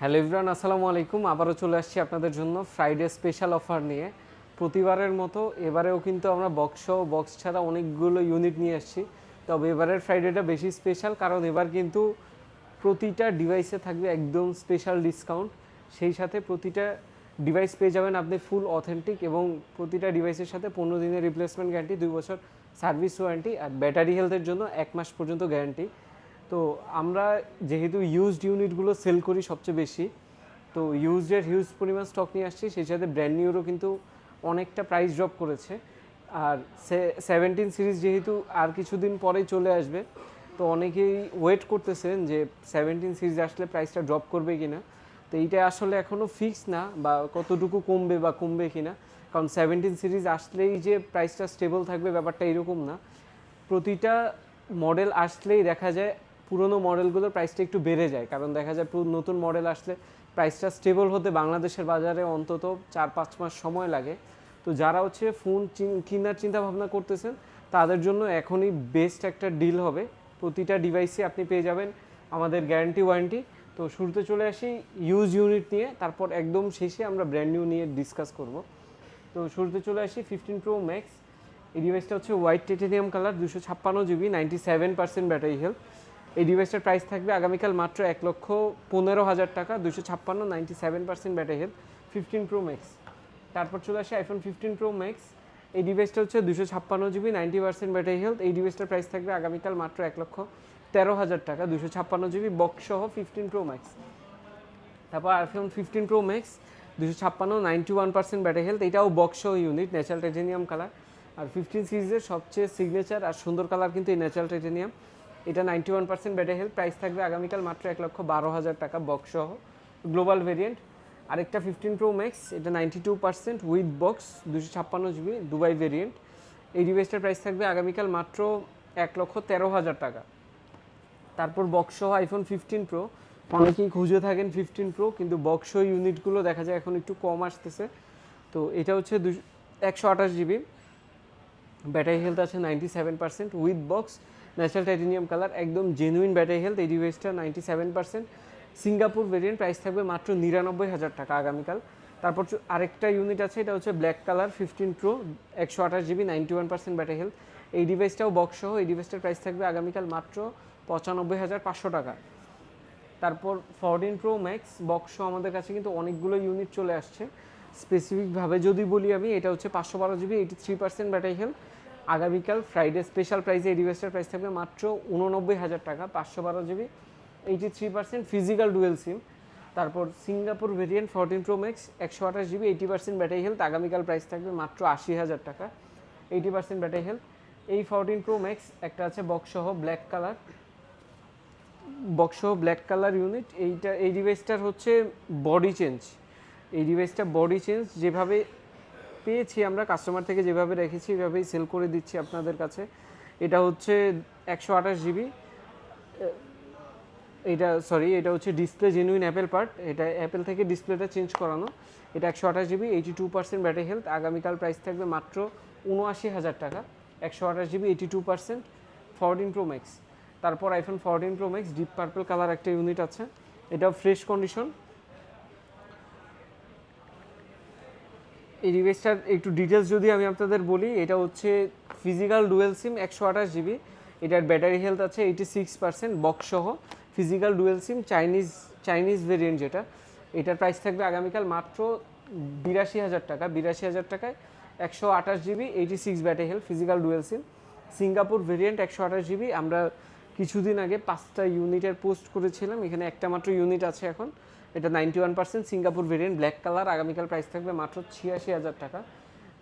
Hello everyone আসসালামু আলাইকুম। আবারও চলে আসছি আপনাদের জন্য ফ্রাইডে স্পেশাল অফার নিয়ে। প্রতিবারের মতো এবারেও কিন্তু আমরা বক্স বক্স ছাড়া অনেকগুলো ইউনিট নিয়ে আসছি। তবে এবারের ফ্রাইডেটা বেশি স্পেশাল কারণ এবার কিন্তু প্রতিটা ডিভাইসে থাকবে একদম স্পেশাল ডিসকাউন্ট সেই সাথে প্রতিটা ডিভাইস পেয়ে যাবেন আপনি ফুল অথেন্টিক এবং প্রতিটা ডিভাইসের সাথে পনেরো দিনের রিপ্লেসমেন্ট গ্যারান্টি দুই বছর সার্ভিস ওয়ারেন্টি আর ব্যাটারি হেলথের জন্য এক মাস পর্যন্ত গ্যারান্টি তো আমরা যেহেতু ইউজড ইউনিটগুলো সেল করি সবচেয়ে বেশি, তো ইউজডের হিউজ পরিমাণ স্টক নিয়ে আসছি, সেই সাথে ব্র্যান্ড নিউরও কিন্তু অনেকটা প্রাইস ড্রপ করেছে। আর সেভেন্টিন সিরিজ যেহেতু আর কিছুদিন পরেই চলে আসবে, তো অনেকেই ওয়েট করতেছেন যে সেভেন্টিন সিরিজ আসলে প্রাইসটা ড্রপ করবে কি না তো এইটা আসলে এখনও ফিক্স না বা কতটুকু কমবে বা কমবে কি না কারণ সেভেন্টিন সিরিজ আসলেই যে প্রাইসটা স্টেবল থাকবে ব্যাপারটা এরকম না। প্রতিটা মডেল আসলেই দেখা যায় পুরনো মডেলগুলোর প্রাইসটা একটু বেড়ে যায়। কারণ দেখা যায় নতুন মডেল আসলে প্রাইসটা স্টেবল হতে বাংলাদেশের বাজারে অন্তত চার পাঁচ মাস সময় লাগে। তো যারা হচ্ছে ফোন কেনার চিন্তা ভাবনা করতেছেন, তাদের জন্য এখনই বেস্ট একটা ডিল হবে। প্রতিটা ডিভাইসে আপনি পেয়ে যাবেন আমাদের গ্যারান্টি ওয়ারেন্টি তো শুরুতে চলে আসি ইউজ ইউনিট নিয়ে, তারপর একদম শেষে আমরা ব্র্যান্ড নিউ নিয়ে ডিসকাস করব। তো শুরুতে চলে আসি ফিফটিন প্রো ম্যাক্স এই ডিভাইসটা হচ্ছে হোয়াইট টাইটেনিয়াম কালার দুশো ছাপ্পান্ন GB ninety seven percent battery health এই ডিভাইসটার প্রাইস থাকবে আগামীকাল মাত্র এক লক্ষ পনেরো হাজার টাকা দুশো ছাপ্পান্ন ninety seven percent battery health fifteen pro max তারপর চলে আসে আইফোন ফিফটিন প্রো ম্যাক্স এই ডিভাইসটা হচ্ছে দুশো ছাপ্পান্ন GB ninety percent battery health এই ডিভাইসটার প্রাইস থাকবে আগামীকাল মাত্র এক লক্ষ তেরো হাজার টাকা দুশো ছাপ্পান্ন জিবি বক্স সহ ফিফটিন প্রো ম্যাক্স তারপর আইফোন ফিফটিন প্রো ম্যাক্স দুশো ছাপ্পান্ন ninety one percent battery health এটাও box unit natural titanium colour আর ফিফটিন সিরিজের সবচেয়ে সিগনেচার আর সুন্দর কালার কিন্তু এই ন্যাচারাল টাইটেনিয়াম এটা ninety one percent battery health price থাকবে আগামীকাল মাত্র এক লক্ষ বারো হাজার টাকা বক্স সহ। গ্লোবাল ভেরিয়েন্ট আরেকটা ফিফটিন প্রো ম্যাক্স এটা ninety two percent with box দুশো ছাপ্পান্ন জিবি দুবাই ভেরিয়েন্ট এই ডিভাইসটার প্রাইস থাকবে আগামীকাল মাত্র এক লক্ষ তেরো হাজার টাকা। তারপর বক্স আইফোন ফিফটিন প্রো অনেকেই খুঁজে থাকেন ফিফটিন প্রো কিন্তু বক্স ইউনিটগুলো দেখা যায় এখন একটু কম আসতেছে। তো এটা হচ্ছে দুশো একশো আঠাশ জিবি ব্যাটারি হেলথ আছে ninety seven percent with box natural titanium colour, একদম জেনুইন ব্যাটারি হেলথ এই ডিভাইসটা ninety seven percent Singapore variant price থাকবে মাত্র নিরানব্বই হাজার টাকা আগামীকাল। তারপর আরেকটা ইউনিট আছে, এটা হচ্ছে ব্ল্যাক কালার ফিফটিন প্রো একশো আঠাশ GB ninety one percent battery health এই ডিভাইসটাও বক্স সহ, এই ডিভাইসটার প্রাইস থাকবে আগামীকাল মাত্র পঁচানব্বই হাজার পাঁচশো টাকা। তারপর ফোরটিন প্রো ম্যাক্স বক্স আমাদের কাছে কিন্তু অনেকগুলো ইউনিট চলে আসছে। স্পেসিফিকভাবে যদি বলি আমি, এটা হচ্ছে পাঁচশো বারো GB eighty three percent battery health আগামীকাল ফ্রাইডে স্পেশাল প্রাইসে এই ডিভাইসটার প্রাইস থাকবে মাত্র উননব্বই হাজার টাকা, পাঁচশো বারো GB eighty three percent physical dual SIM তারপর Singapore variant fourteen pro max একশো আঠাশ GB eighty percent battery health আগামীকাল প্রাইস থাকবে মাত্র আশি হাজার টাকা এইটি পার্সেন্ট ব্যাটারি হেলথ এই ফোরটিন প্রো ম্যাক্স একটা আছে বক্স সহ black colour box black colour unit এইটা, এই ডিভাইসটার হচ্ছে বডি চেঞ্জ এই ডিভাইসটা বডি চেঞ্জ যেভাবে পেয়েছি আমরা কাস্টমার থেকে যেভাবে রেখেছি, এভাবেই সেল করে দিচ্ছি আপনাদের কাছে। এটা হচ্ছে একশো আঠাশ জিবি এটা সরি এটা হচ্ছে ডিসপ্লে জেনুইন অ্যাপেল পার্ট এটা অ্যাপেল থেকে ডিসপ্লেটা চেঞ্জ করানো। এটা একশো আঠাশ GB eighty two percent battery health আগামীকাল প্রাইস থাকবে মাত্র উনআশি হাজার টাকা। একশো আঠাশ GB eighty two percent fourteen pro max তারপর iPhone fourteen pro max deep purple colour একটা ইউনিট আছে। এটাও ফ্রেশ কন্ডিশন এই ডিভাইসটার একটু ডিটেলস যদি আমি আপনাদের বলি, এটা হচ্ছে ফিজিক্যাল ডুয়েল সিম একশো আঠাশ জিবি এটার ব্যাটারি হেলথ আছে এইটি সিক্স পার্সেন্ট বক্স সহ। Physical dual SIM Chinese Chinese variant যেটা, এটার প্রাইস থাকবে আগামীকাল মাত্র বিরাশি হাজার টাকা, বিরাশি হাজার টাকায় একশো আঠাশ GB eighty six battery health physical dual SIM Singapore variant একশো আঠাশ জিবি আমরা কিছুদিন আগে পাঁচটা ইউনিটের পোস্ট করেছিলাম, এখানে একটা মাত্র ইউনিট আছে এখন। এটা ninety one percent Singapore variant black colour আগামীকাল প্রাইস থাকবে মাত্র ছিয়াশি হাজার টাকা।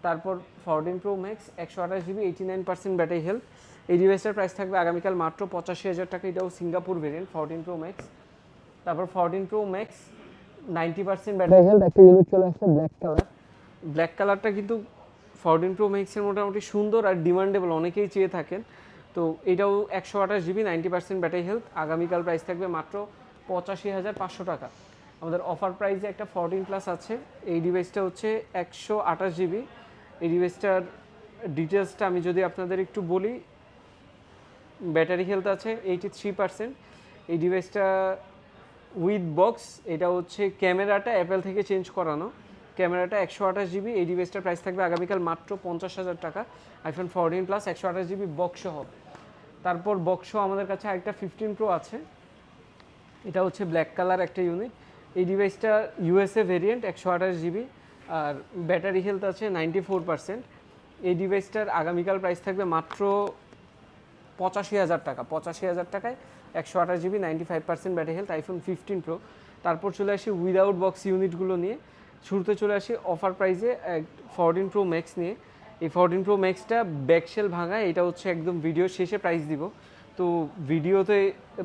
তারপর ফোরটিন প্রো ম্যাক্স একশো আঠাশ GB eighty nine percent battery health এই ডিভাইসটার প্রাইস থাকবে আগামীকাল মাত্র পঁচাশি হাজার টাকা এটাও Singapore variant fourteen pro max তারপর fourteen pro max ninety percent battery health একটা ইউনিট চলে আসছে ব্ল্যাক কালার ব্ল্যাক কালারটা কিন্তু ফোরটিন প্রো ম্যাক্সের মোটামুটি সুন্দর আর ডিমান্ডেবল অনেকেই চেয়ে থাকেন। তো এটাও একশো আঠাশ GB ninety percent battery health আগামীকাল প্রাইস থাকবে মাত্র পঁচাশি হাজার পাঁচশো টাকা। আমাদের অফার প্রাইসে একটা ফোরটিন প্লাস আছে। এই ডিভাইসটা হচ্ছে একশো আঠাশ জিবি এই ডিভাইসটার ডিটেলসটা আমি যদি আপনাদের একটু বলি ব্যাটারি হেলথ আছে এইটি থ্রি পার্সেন্ট এই ডিভাইসটা উইথ বক্স এটা হচ্ছে ক্যামেরাটা অ্যাপেল থেকে চেঞ্জ করানো। ক্যামেরাটা একশো আঠাশ জিবি এই ডিভাইসটার প্রাইস থাকবে আগামীকাল মাত্র পঞ্চাশ হাজার টাকা। আইফোন ফোরটিন প্লাস একশো আঠাশ জিবি বক্স হবে তারপর বক্স আমাদের কাছে আরেকটা ফিফটিন প্রো আছে। এটা হচ্ছে ব্ল্যাক কালার একটা ইউনিট এই ডিভাইসটা ইউএসএ ভেরিয়েন্ট একশো আঠাশ জিবি আর ব্যাটারি হেলথ আছে নাইনটি ফোর পার্সেন্ট এই ডিভাইসটার আগামীকাল প্রাইস থাকবে মাত্র পঁচাশি হাজার টাকা, পঁচাশি হাজার টাকায় একশো আঠাশ GB ninety five percent battery health iPhone fifteen pro তারপর চলে আসি উইদাউট বক্স ইউনিটগুলো নিয়ে। শুরুতে চলে আসি অফার প্রাইসে ফোরটিন প্রো ম্যাক্স নিয়ে। এই ফোরটিন প্রো ম্যাক্সটা ব্যাকশেল ভাঙা এটা হচ্ছে একদম ভিডিও শেষে প্রাইস দিব। তো ভিডিওতে,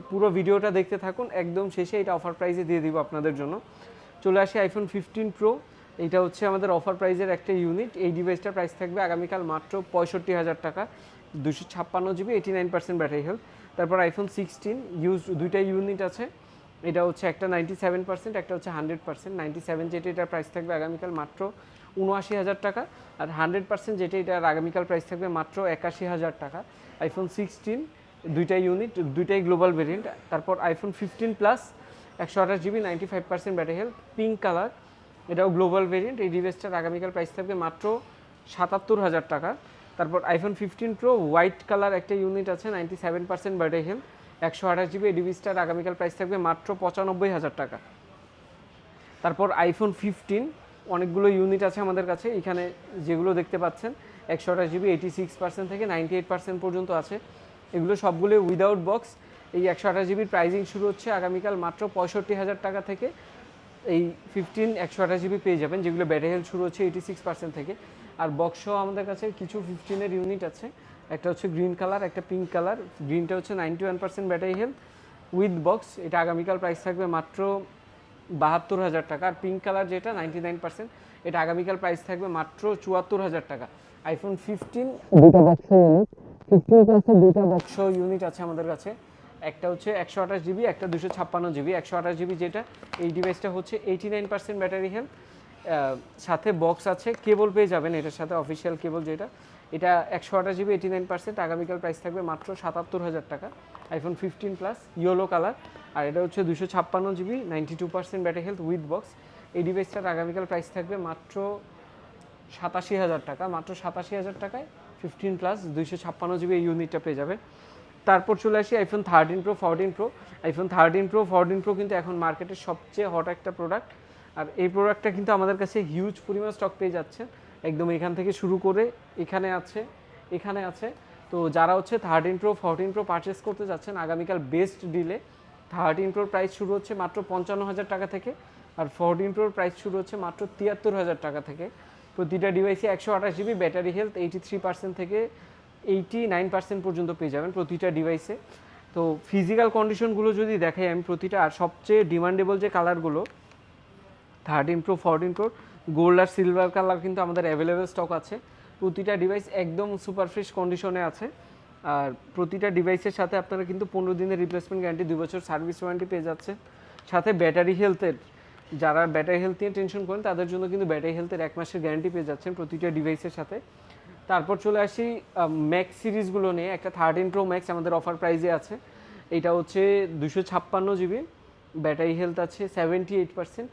পুরো ভিডিওটা দেখতে থাকুন। একদম শেষে এটা অফার প্রাইসে দিয়ে দিব আপনাদের জন্য। চলে আসি আইফোন ফিফটিন প্রো এটা হচ্ছে আমাদের অফার প্রাইসের একটা ইউনিট এই ডিভাইসটার প্রাইস থাকবে আগামীকাল মাত্র পঁয়ষট্টি হাজার টাকা। দুশো ছাপ্পান্ন GB eighty nine percent battery health তারপর আইফোন সিক্সটিন ইউজ দুইটা ইউনিট আছে। এটা হচ্ছে একটা নাইনটি সেভেন পার্সেন্ট একটা হচ্ছে হান্ড্রেড পার্সেন্ট নাইনটি সেভেন যেটা এটার প্রাইস থাকবে আগামীকাল মাত্র উনআশি হাজার টাকা। আর হান্ড্রেড পার্সেন্ট যেটা এটার আগামীকাল প্রাইস থাকবে মাত্র একাশি হাজার টাকা। আইফোন সিক্সটিন দুইটা ইউনিট দুইটাই গ্লোবাল ভেরিয়েন্ট তারপর আইফোন ফিফটিন প্লাস একশো আঠাশ GB ninety five percent battery health pink colour এটাও গ্লোবাল ভেরিয়েন্ট এই ডিভাইসটার আগামীকাল প্রাইস থাকবে মাত্র সাতাত্তর হাজার টাকা। তারপর iPhone fifteen pro white colour একটা ইউনিট আছে ninety seven percent battery health একশো আঠাশ জিবি এই ডিভাইসটার আগামীকাল প্রাইস থাকবে মাত্র পঁচানব্বই হাজার টাকা। তারপর আইফোন ফিফটিন অনেকগুলো ইউনিট আছে আমাদের কাছে। এখানে যেগুলো দেখতে পাচ্ছেন, একশো আঠাশ জিবি এইটি সিক্স পার্সেন্ট থেকে নাইনটি এইট পার্সেন্ট পর্যন্ত আছে। এগুলো সবগুলো উইদাউট বক্স এই একশো আঠাশ জিবির প্রাইজিং শুরু হচ্ছে আগামীকাল মাত্র পঁয়ষট্টি হাজার টাকা থেকে। এই ফিফটিন একশো আঠাশ জিবি পেয়ে যাবেন, যেগুলো ব্যাটারি হেলথ শুরু হচ্ছে এইটি সিক্স পার্সেন্ট থেকে। আর বক্সও আমাদের কাছে কিছু ফিফটিনের ইউনিট আছে। একটা হচ্ছে গ্রিন কালার একটা পিঙ্ক কালার গ্রিনটা হচ্ছে ninety one percent battery health with box এটা আগামীকাল প্রাইস থাকবে মাত্র বাহাত্তর হাজার টাকা। আর পিঙ্ক কালার যেটা নাইনটি নাইন পার্সেন্ট এটা আগামীকাল প্রাইস থাকবে মাত্র চুয়াত্তর হাজার টাকা। আইফোন ফিফটিন বক্স ফিফটিন প্লাসের দুটা বক্স ইউনিট আছে আমাদের কাছে। একটা হচ্ছে একশো আঠাশ জিবি একটা দুশো ছাপ্পান্ন জিবি একশো আঠাশ জিবি যেটা, এই ডিভাইসটা হচ্ছে eighty nine percent battery health সাথে বক্স আছে কেবল পেয়ে যাবেন, এটার সাথে অফিসিয়াল কেবল যেটা। এটা একশো আঠাশ জিবি এইটি নাইন পার্সেন্ট আগামীকাল প্রাইস থাকবে মাত্র সাতাত্তর হাজার টাকা। IPhone fifteen plus yellow colour আর এটা হচ্ছে দুশো ছাপ্পান্ন GB ninety two percent battery health with box এই ডিভাইসটার আগামীকাল প্রাইস থাকবে মাত্র সাতাশি হাজার টাকা, মাত্র সাতাশি হাজার টাকায়। ফিফটিন প্লাস দুইশো ছাপ্পান্ন জিবি এই ইউনিটটা পেয়ে যাবে। তারপর চলে আসি iPhone thirteen pro fourteen pro iPhone thirteen pro fourteen pro কিন্তু এখন মার্কেটের সবচেয়ে হট একটা প্রোডাক্ট আর এই প্রোডাক্টটা কিন্তু আমাদের কাছে হিউজ পরিমাণ স্টক পেয়ে যাচ্ছে। একদম এখান থেকে শুরু করে এখানে আছে এখানে আছে। তো যারা হচ্ছে thirteen pro fourteen pro purchase করতে যাচ্ছেন, আগামীকাল বেস্ট ডিলে থার্টিন প্রোর প্রাইস শুরু হচ্ছে মাত্র পঞ্চান্ন হাজার টাকা থেকে, আর ফোরটিন প্রোর প্রাইস শুরু হচ্ছে মাত্র তিয়াত্তর হাজার টাকা থেকে। প্রতিটা ডিভাইসে একশো আঠাশ GB battery health eighty three percent থেকে এইটি নাইন পার্সেন্ট পর্যন্ত পেয়ে যাবেন প্রতিটা ডিভাইসে তো ফিজিক্যাল কন্ডিশনগুলো যদি দেখাই আমি প্রতিটা, আর সবচেয়ে ডিমান্ডেবল যে কালারগুলো thirteen pro fourteen pro gold আর সিলভার কালার কিন্তু আমাদের অ্যাভেলেবেল স্টক আছে। প্রতিটা ডিভাইস একদম সুপার ফ্রেশ কন্ডিশনে আছে। আর প্রতিটা ডিভাইসের সাথে আপনারা কিন্তু পনেরো দিনের রিপ্লেসমেন্ট গ্যারান্টি দুই বছর সার্ভিস ওয়ারেন্টি পেয়ে যাচ্ছে সাথে ব্যাটারি হেলথের যারা ব্যাটারি হেলথ নিয়ে টেনশন করেন, তাদের জন্য কিন্তু ব্যাটারি হেলথের এক মাসের গ্যারান্টি পেয়ে যাচ্ছেন প্রতিটা ডিভাইসের সাথে। তারপর চলে আসি ম্যাক্স সিরিজগুলো নিয়ে। একটা থার্টিন প্রো ম্যাক্স আমাদের অফার প্রাইজে আছে। এটা হচ্ছে দুশো ছাপ্পান্ন জিবি ব্যাটারি হেলথ আছে seventy eight percent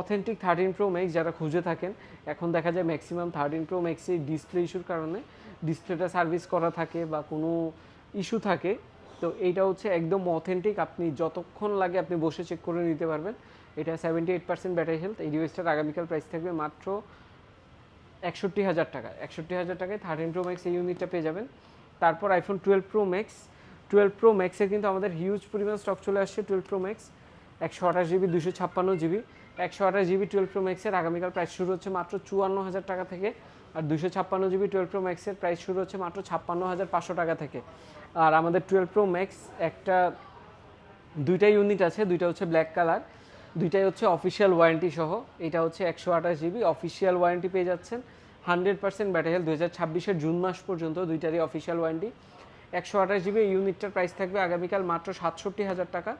authentic thirteen pro max যারা খুঁজে থাকেন, এখন দেখা যায় ম্যাক্সিমাম থার্টিন প্রো ম্যাক্সে ডিসপ্লে ইস্যুর কারণে ডিসপ্লেটা সার্ভিস করা থাকে বা কোনো ইস্যু থাকে। তো এইটা হচ্ছে একদম অথেন্টিক আপনি যতক্ষণ লাগে আপনি বসে চেক করে নিতে পারবেন। এটা seventy eight percent battery health এই ডিভাইসটার আগামীকাল প্রাইস থাকবে মাত্র একষট্টি হাজার টাকা। একষট্টি হাজার টাকায় থার্টিন প্রো ম্যাক্স এই ইউনিটটা পেয়ে যাবেন। তারপর iPhone twelve pro max twelve pro ম্যাক্সের কিন্তু আমাদের হিউজ পরিমাণ স্টক চলে আসছে টুয়েলভ প্রো ম্যাক্স একশো আঠাশ জিবি দুশো ছাপ্পান্ন জিবি একশো আঠাশ জিবি টুয়েলভ প্রো ম্যাক্সের আগামীকাল প্রাইস শুরু হচ্ছে মাত্র চুয়ান্ন হাজার টাকা থেকে আর দুশো ছাপ্পান্ন জিবি টুয়েলভ প্রো ম্যাক্সের প্রাইস শুরু হচ্ছে মাত্র ছাপ্পান্ন হাজার পাঁচশো টাকা থেকে। আর আমাদের টুয়েলভ প্রো ম্যাক্স একটা দুইটা ইউনিট আছে, দুইটা হচ্ছে ব্ল্যাক কালার দুইটাই হচ্ছে অফিসিয়াল ওয়ারেন্টি সহ। এটা হচ্ছে একশো আঠাশ জিবি অফিসিয়াল ওয়ারেন্টি পেয়ে যাচ্ছেন। হান্ড্রেড পার্সেন্ট ব্যাটারি হেলথ দু হাজার ছাব্বিশের জুন মাস পর্যন্ত দুইটারই অফিসিয়াল ওয়ারেন্টি একশো আঠাশ জিবি ইউনিটটার প্রাইস থাকবে আগামীকাল মাত্র সাতষট্টি হাজার টাকা।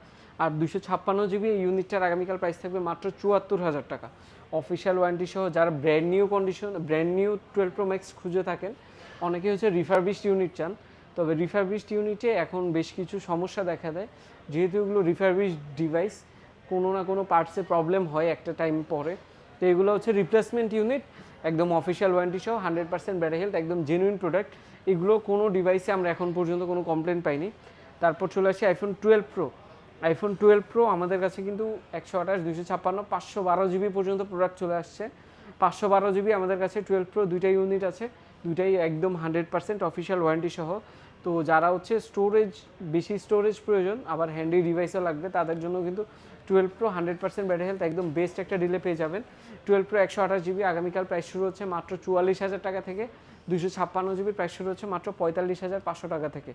আর দুশো ছাপ্পান্ন জিবি ইউনিটটার আগামীকাল প্রাইস থাকবে মাত্র চুয়াত্তর হাজার টাকা। অফিসিয়াল ওয়ারেন্টি সহ যারা brand new condition brand new twelve pro max খুঁজে থাকেন, অনেকে হচ্ছে রিফারবিশড ইউনিট চান। তবে রিফারবিশড ইউনিটে এখন বেশ কিছু সমস্যা দেখা দেয়। যেহেতু এগুলো রিফারবিশড ডিভাইস কোনো না কোনো পার্টসে প্রবলেম হয় একটা টাইম পরে। তো এগুলো হচ্ছে রিপ্লেসমেন্ট ইউনিট একদম অফিসিয়াল ওয়ারেন্টি সহ হান্ড্রেড পার্সেন্ট ব্যাটারি হেলথ একদম জেনুইন প্রোডাক্ট এগুলো কোনো ডিভাইসে আমরা এখন পর্যন্ত কোনো কমপ্লেন পাইনি। তারপর চলে আসি iPhone twelve pro iPhone twelve pro আমাদের কাছে কিন্তু একশো আঠাশ দুশো ছাপ্পান্ন, পাঁচশো বারো জিবি পর্যন্ত প্রোডাক্ট চলে আসছে। পাঁচশো বারো জিবি আমাদের কাছে টুয়েলভ প্রো দুইটাই ইউনিট আছে। দুইটাই একদম হান্ড্রেড পার্সেন্ট অফিসিয়াল ওয়ারেন্টি সহ। তো যারা হচ্ছে স্টোরেজ বেশি স্টোরেজ প্রয়োজন, আবার হ্যান্ডি ডিভাইসও লাগবে, তাদের জন্য কিন্তু twelve pro hundred percent battery health একদম বেস্ট একটা ডিলে পেয়ে যাবেন। টুয়েলভ প্রো একশো আঠাশ জিবি আগামীকাল প্রাইস শুরু হচ্ছে মাত্র চুয়াল্লিশ হাজার টাকা থেকে। দুশো ছাপ্পান্ন জিবি প্রাইস শুরু হচ্ছে মাত্র পঁয়তাল্লিশ হাজার পাঁচশো টাকা থেকে।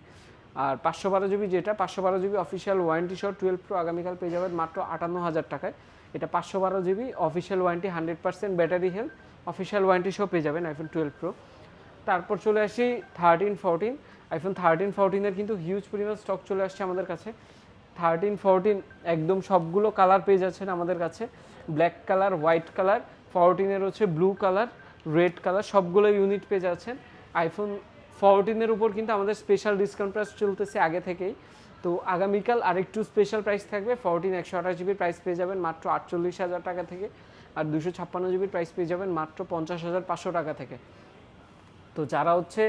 আর পাঁচশো বারো জিবি যেটা, পাঁচশো বারো জিবি অফিসিয়াল ওয়ারেন্টি সহ টুয়েলভ প্রো আগামীকাল পেয়ে যাবেন মাত্র আটান্ন হাজার টাকায়। এটা পাঁচশো বারো GB official warranty hundred percent battery health official warranty সহ পেয়ে যাবেন আইফোন টুয়েলভ প্রো তারপর চলে আসি থার্টিন ফোরটিন আইফোন থার্টিন ফোরটিনের কিন্তু হিউজ পরিমাণ স্টক চলে আসছে আমাদের কাছে। থার্টিন ফোরটিন একদম সবগুলো কালার পেয়ে যাচ্ছেন আমাদের কাছে। ব্ল্যাক কালার হোয়াইট কালার ফোরটিনের হচ্ছে ব্লু কালার রেড কালার সবগুলো ইউনিট পেয়ে যাচ্ছেন। আইফোন ফোরটিনের উপর কিন্তু আমাদের স্পেশাল ডিসকাউন্ট প্রাইস চলতেছে আগে থেকেই। তো আগামীকাল আরেকটু স্পেশাল প্রাইস থাকবে। ফোরটিন একশো আঠাশ জিবির প্রাইস পেয়ে যাবেন মাত্র আটচল্লিশ হাজার টাকা থেকে। আর দুশো ছাপ্পান্ন জিবির প্রাইস পেয়ে যাবেন মাত্র পঞ্চাশ হাজার পাঁচশো টাকা থেকে। তো যারা হচ্ছে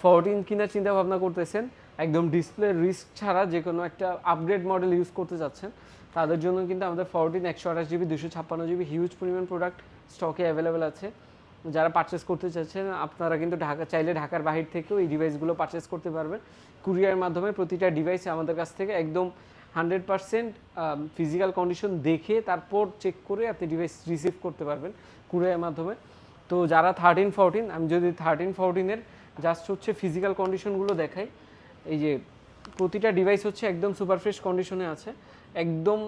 ফোরটিন কিনার চিন্তা ভাবনা করতেছেন, একদম ডিসপ্লে রিস্ক ছাড়া যে কোনো একটা আপগ্রেড মডেল ইউজ করতে যাচ্ছেন, তাদের জন্য কিন্তু আমাদের ফোরটিন একশো আঠাশ জিবি দুশো ছাপ্পান্ন জিবি হিউজ পরিমাণ প্রোডাক্ট স্টকে অ্যাভেলেবেল আছে। যারা পারচেস করতে চাচ্ছেন, আপনারা কিন্তু ঢাকা, চাইলে ঢাকার বাহির থেকেও এই ডিভাইসগুলো পারচেস করতে পারবেন। কুরিয়ার মাধ্যমে প্রতিটা ডিভাইস আমাদের কাছ থেকে একদম হান্ড্রেড পারসেন্ট ফিজিক্যাল কন্ডিশন দেখে তারপর চেক করে আপনি ডিভাইস রিসিভ করতে পারবেন কুরিয়ার মাধ্যমে। তো যারা থার্টিন ফোরটিন আমি যদি থার্টিন ফোরটিনের জাস্ট হচ্ছে ফিজিক্যাল কন্ডিশনগুলো দেখাই। এই যে প্রতিটা ডিভাইস হচ্ছে একদম সুপার ফ্রেশ কন্ডিশনে আছে। একদম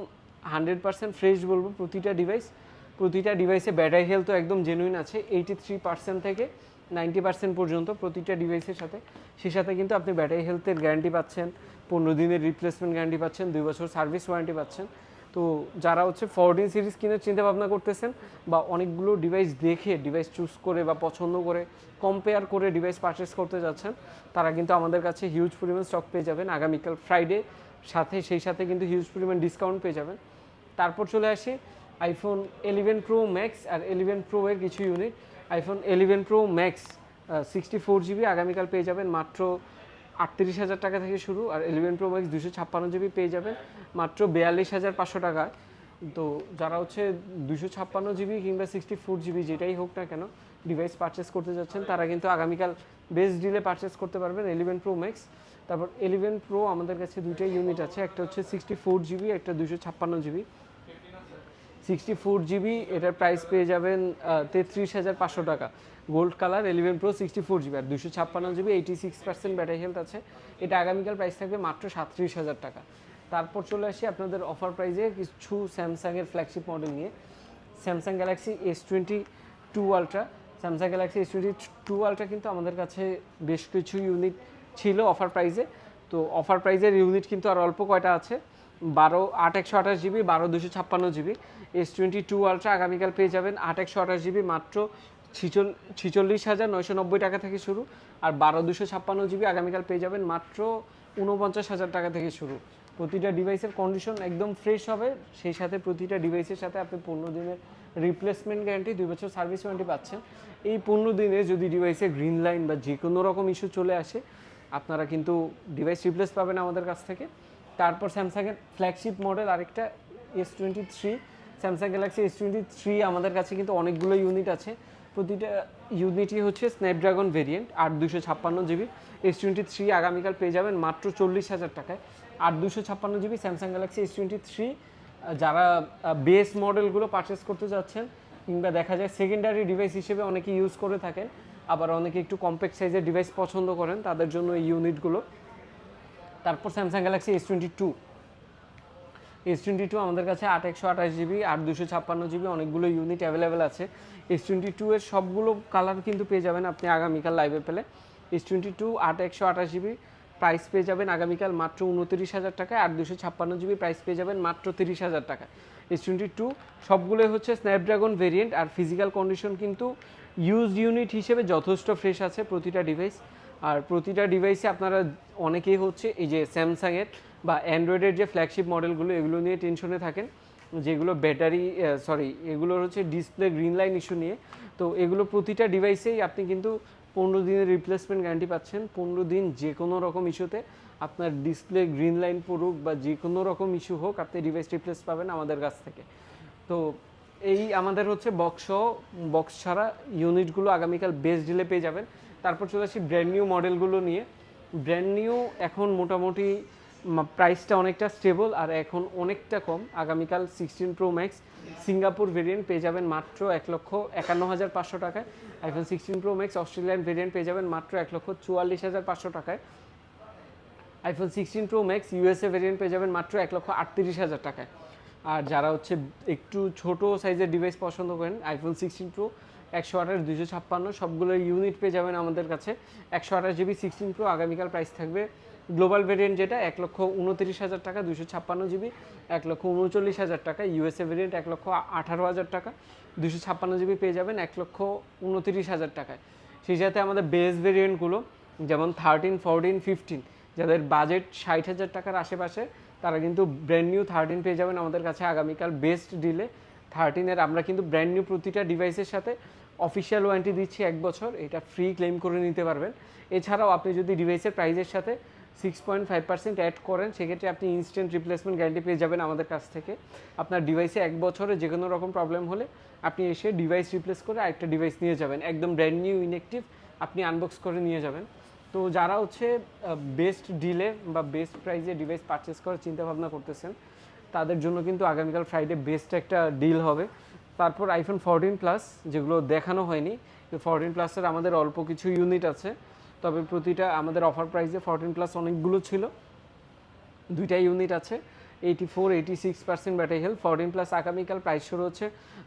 হান্ড্রেড পার্সেন্ট ফ্রেশ বলব প্রতিটা ডিভাইস প্রতিটা ডিভাইসে ব্যাটারি হেলথ একদম জেনুইন আছে। এইটি থ্রি পার্সেন্ট থেকে নাইনটি পার্সেন্ট পর্যন্ত প্রতিটা ডিভাইসের সাথে। সেই সাথে কিন্তু আপনি ব্যাটারি হেলথের গ্যারান্টি পাচ্ছেন। পনেরো দিনের রিপ্লেসমেন্ট গ্যারান্টি পাচ্ছেন। দুই বছর সার্ভিস ওয়ারেন্টি পাচ্ছেন। তো যারা হচ্ছে ফোরটিন সিরিজ কিনে চিন্তা ভাবনা করতেছেন বা অনেকগুলো ডিভাইস দেখে ডিভাইস চুজ করে বা পছন্দ করে কম্পেয়ার করে ডিভাইস পারচেস করতে যাচ্ছেন, তারা কিন্তু আমাদের কাছে হিউজ পরিমাণ স্টক পেয়ে যাবেন। আগামীকাল ফ্রাইডে সাথে সেই সাথে কিন্তু হিউজ পরিমাণ ডিসকাউন্ট পেয়ে যাবেন। তারপর চলে আসি আইফোন এলিভেন প্রো ম্যাক্স আর এলিভেন প্রো এর কিছু unit iPhone eleven pro max sixty four GB আগামীকাল পেয়ে যাবেন। মাত্র আটত্রিশ হাজার টাকা থেকে শুরু, আর এলিভেন প্রো ম্যাক্স দুশো ছাপ্পান্ন জিবি পেয়ে যাবেন। মাত্র বিয়াল্লিশ হাজার পাঁচশো টাকায় তো যারা হচ্ছে দুশো ছাপ্পান্ন জিবি কিংবা সিক্সটি ফোর জিবি যেটাই হোক না কেন ডিভাইস পারচেস করতে যাচ্ছেন, তারা কিন্তু আগামীকাল বেস্ট ডিলে পারচেস করতে পারবেন এলিভেন প্রো ম্যাক্স তারপর এলিভেন প্রো আমাদের কাছে দুইটাই ইউনিট আছে, একটা হচ্ছে সিক্সটি ফোর জিবি একটা দুশো ছাপ্পান্ন জিবি সিক্সটি ফোর জিবি এটার প্রাইস পেয়ে যাবেন তেত্রিশ হাজার পাঁচশো টাকা। Gold colour eleven pro sixty four GB আর দুশো ছাপ্পান্ন GB eighty six percent battery health আছে। এটা আগামীকাল প্রাইস থাকবে মাত্র সাতত্রিশ হাজার টাকা। তারপর চলে আসি আপনাদের অফার প্রাইজে কিছু স্যামসাংয়ের ফ্ল্যাগশিপ মডেল নিয়ে। Samsung Galaxy S twenty two ultra Samsung Galaxy S twenty two ultra কিন্তু আমাদের কাছে বেশ কিছু ইউনিট ছিল অফার প্রাইজে তো অফার প্রাইজের ইউনিট কিন্তু আর অল্প কয়টা আছে? বারো, আট একশো আঠাশ জিবি বারো দুশো ছাপ্পান্ন GB S twenty two ultra আগামীকাল পেয়ে যাবেন আট একশো আঠাশ জিবি মাত্র ছিচল্লিশ হাজার নয়শো নব্বই টাকা থেকে শুরু আর বারো দুশো ছাপ্পান্ন জিবি আগামীকাল পেয়ে যাবেন মাত্র উনপঞ্চাশ হাজার টাকা থেকে শুরু। প্রতিটা ডিভাইসের কন্ডিশন একদম ফ্রেশ হবে। সেই সাথে প্রতিটা ডিভাইসের সাথে আপনি পনেরো দিনের রিপ্লেসমেন্ট গ্যারান্টি দুই বছর সার্ভিস ওয়ারেন্টি পাচ্ছেন। এই পনেরো দিনে যদি ডিভাইসে গ্রিন লাইন বা যে কোনো রকম ইস্যু চলে আসে, আপনারা কিন্তু ডিভাইস রিপ্লেস পাবেন আমাদের কাছ থেকে। তারপর স্যামসাংয়ের ফ্ল্যাগশিপ মডেল আরেকটা S twenty three Samsung Galaxy S twenty three আমাদের কাছে কিন্তু অনেকগুলো ইউনিট আছে। প্রতিটা ইউনিটই হচ্ছে স্ন্যাপড্রাগন ভেরিয়েন্ট আট দুশো ছাপ্পান্ন জিবি এস টোয়েন্টি থ্রি আগামীকাল পেয়ে যাবেন মাত্র চল্লিশ হাজার টাকায়। আট দুশো ছাপ্পান্ন GB Samsung Galaxy S twenty three যারা বেস মডেলগুলো পারচেস করতে যাচ্ছেন, কিংবা দেখা যায় সেকেন্ডারি ডিভাইস হিসেবে অনেকে ইউজ করে থাকেন, আবার অনেকে একটু কম্প্যাক্ট সাইজের ডিভাইস পছন্দ করেন, তাদের জন্য এই ইউনিটগুলো তারপর Samsung Galaxy S twenty two S twenty two আমাদের কাছে আট, একশো আঠাশ জিবি আট, দুশো ছাপ্পান্ন জিবি অনেকগুলো ইউনিট অ্যাভেলেবেল আছে। এস টোয়েন্টি টু এর সবগুলো কালার কিন্তু পেয়ে যাবেন আপনি আগামীকাল লাইভে পেলে। এস টোয়েন্টি টু আট, একশো আঠাশ জিবি প্রাইস পেয়ে যাবেন আগামীকাল মাত্র উনত্রিশ হাজার টাকায়। আর দুশো ছাপ্পান্ন জিবি প্রাইস পেয়ে যাবেন মাত্র তিরিশ হাজার টাকা এস টোয়েন্টি টু সবগুলোই হচ্ছে স্ন্যাপড্রাগন ভেরিয়েন্ট আর ফিজিক্যাল কন্ডিশন কিন্তু ইউজ ইউনিট হিসেবে যথেষ্ট ফ্রেশ আছে প্রতিটা ডিভাইস আর প্রতিটা ডিভাইসে আপনারা অনেকেই হচ্ছে এই যে স্যামসাংয়ের বা অ্যান্ড্রয়েডের যে ফ্ল্যাগশিপ মডেলগুলো এগুলো নিয়ে টেনশনে থাকেন। যেগুলো ব্যাটারি সরি এগুলোর হচ্ছে ডিসপ্লে গ্রিন লাইন ইস্যু নিয়ে। তো এগুলো প্রতিটা ডিভাইসেই আপনি কিন্তু পনেরো দিনের রিপ্লেসমেন্ট গ্যারান্টি পাচ্ছেন। পনেরো দিন যে কোনো রকম ইস্যুতে আপনার ডিসপ্লে গ্রিন লাইন পড়ুক বা যে কোনো রকম ইস্যু হোক, আপনি ডিভাইস রিপ্লেস পাবেন আমাদের কাছ থেকে। তো এই আমাদের হচ্ছে বক্স বক্স ছাড়া ইউনিটগুলো আগামীকাল বেস্ট ডিলে পেয়ে যাবেন। তারপর চলে আসি ব্র্যান্ড নিউ মডেলগুলো নিয়ে। ব্র্যান্ড নিউ এখন মোটামুটি প্রাইসটা অনেকটা স্টেবল আর এখন অনেকটা কম। আগামীকাল sixteen pro max Singapore variant পেয়ে যাবেন মাত্র এক লক্ষ একান্ন হাজার পাঁচশো টাকায়। IPhone sixteen pro max Australian variant পেয়ে যাবেন মাত্র এক লক্ষ চুয়াল্লিশ হাজার পাঁচশো টাকায়। IPhone sixteen pro max USA variant পেয়ে যাবেন মাত্র এক লক্ষ আটত্রিশ হাজার টাকায়। আর যারা হচ্ছে একটু ছোট সাইজের ডিভাইস পছন্দ করেন আইফোন সিক্সটিন প্রো একশো আঠাশ দুশো ছাপ্পান্ন সবগুলোর ইউনিট পেয়ে যাবেন আমাদের কাছে। একশো আঠাশ জিবি সিক্সটিন প্রো আগামীকাল প্রাইস থাকবে গ্লোবাল ভেরিয়েন্ট যেটা এক লক্ষ উনত্রিশ হাজার টাকা দুশো ছাপ্পান্ন জিবি, এক লক্ষ উনচল্লিশ হাজার টাকা ইউএসএ ভেরিয়েন্ট এক লক্ষ আঠারো হাজার টাকা দুশো ছাপ্পান্ন জিবি পেয়ে যাবেন এক লক্ষ উনত্রিশ হাজার টাকায়। সেই সাথে আমাদের বেস ভেরিয়েন্টগুলো, যেমন থার্টিন ফোরটিন ফিফটিন যাদের বাজেট ষাট হাজার টাকার আশেপাশে, তারা কিন্তু ব্র্যান্ড নিউ থার্টিন পেয়ে যাবেন আমাদের কাছে আগামীকাল বেস্ট ডিলে থার্টিনের আমরা কিন্তু ব্র্যান্ড নিউ প্রতিটা ডিভাইসের সাথে অফিসিয়াল ওয়ারেন্টি দিচ্ছি এক বছর, এটা ফ্রি ক্লেম করে নিতে পারবেন। এছাড়াও আপনি যদি ডিভাইসের প্রাইসের সাথে six point five percent add করেন, সেক্ষেত্রে আপনি ইনস্ট্যান্ট রিপ্লেসমেন্ট গ্যারান্টি পেয়ে যাবেন আমাদের কাছ থেকে। আপনার ডিভাইসে এক বছরে যে কোনো রকম প্রবলেম হলে আপনি এসে ডিভাইস রিপ্লেস করে আরেকটা ডিভাইস নিয়ে যাবেন। একদম ব্র্যান্ড নিউ ইনেকটিভ আপনি আনবক্স করে নিয়ে যাবেন। তো যারা হচ্ছে বেস্ট ডিলে বা বেস্ট প্রাইসে ডিভাইস পারচেস করার চিন্তাভাবনা করতেছেন, তাদের জন্য কিন্তু আগামীকাল ফ্রাইডে বেস্ট একটা ডিল হবে। তারপর আইফোন ফোরটিন প্লাস যেগুলো দেখানো হয়নি ফোরটিন প্লাসের আমাদের অল্প কিছু ইউনিট আছে। তবে প্রতিটা আমাদের অফার প্রাইসে ফোরটিন প্লাস অনেকগুলো ছিল। দুইটা ইউনিট আছে। Eighty four eighty six percent battery health fourteen plus আগামীকাল প্রাইস শুরু হচ্ছে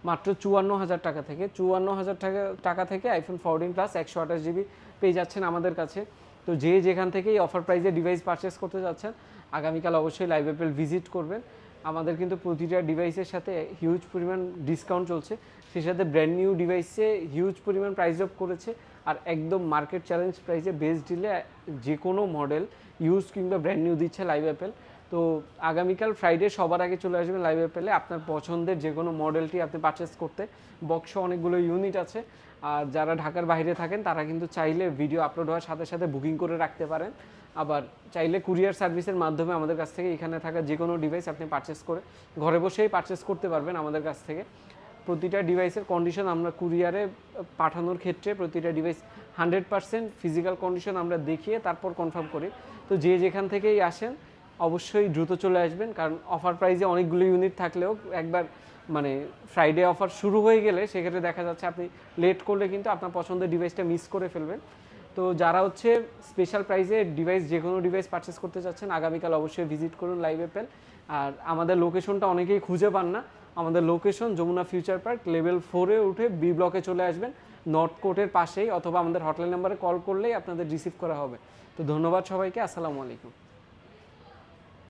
মাত্র চুয়ান্ন হাজার টাকা থেকে। চুয়ান্ন হাজার টাকা টাকা থেকে আইফোন ফোরটিন প্লাস একশো আঠাশ জিবি পেয়ে যাচ্ছেন আমাদের কাছে। তো যে যেখান থেকেই অফার প্রাইসে ডিভাইস পারচেস করতে যাচ্ছেন, আগামীকাল অবশ্যই লাইভ অ্যাপেল ভিজিট করবেন। আমাদের কিন্তু প্রতিটা ডিভাইসের সাথে হিউজ পরিমাণ ডিসকাউন্ট চলছে। সেই সাথে ব্র্যান্ড নিউ ডিভাইসে হিউজ পরিমাণ প্রাইস ড্রপ করেছে। আর একদম মার্কেট চ্যালেঞ্জ প্রাইসে বেস্ট ডিলে যে কোনো মডেল ইউজ কিংবা ব্র্যান্ড নিউ দিচ্ছে লাইভ অ্যাপেল তো আগামীকাল ফ্রাইডে সবার আগে চলে আসবেন লাইভ অ্যাপেলে আপনার পছন্দের যে কোনো মডেলটি আপনি পারচেস করতে। বক্সে অনেকগুলো ইউনিট আছে। আর যারা ঢাকার বাইরে থাকেন, তারা কিন্তু চাইলে ভিডিও আপলোড হওয়ার সাথে সাথে বুকিং করে রাখতে পারেন। আবার চাইলে কুরিয়ার সার্ভিসের মাধ্যমে আমাদের কাছ থেকে এখানে থাকা যে কোনো ডিভাইস আপনি পারচেস করে ঘরে বসেই পারচেস করতে পারবেন আমাদের কাছ থেকে। প্রতিটা ডিভাইসের কন্ডিশন আমরা কুরিয়ারে পাঠানোর ক্ষেত্রে প্রতিটা device hundred percent physical condition আমরা দেখিয়ে তারপর কনফার্ম করি। তো যে যেখান থেকেই আসেন, অবশ্যই দ্রুত চলে আসবেন, কারণ অফার প্রাইসে অনেকগুলো ইউনিট থাকলেও একবার মানে ফ্রাইডে অফার শুরু হয়ে গেলে সেক্ষেত্রে দেখা যাচ্ছে আপনি লেট করলে কিন্তু আপনার পছন্দের ডিভাইসটা মিস করে ফেলবেন। তো যারা হচ্ছে স্পেশাল প্রাইসে ডিভাইস যে কোনো ডিভাইস পারচেস করতে চাচ্ছেন, আগামীকাল অবশ্যই ভিজিট করুন লাইভ অ্যাপেল আর আমাদের লোকেশনটা অনেকেই খুঁজে পান না। আমাদের location Jamuna future park level ফোরে উঠে বি ব্লকে চলে আসবেন। নর্থ কোর্টের পাশেই অথবা আমাদের হটলাইন নাম্বারে কল করলেই আপনাদের রিসিভ করা হবে। তো ধন্যবাদ সবাইকে, আসসালামু আলাইকুম।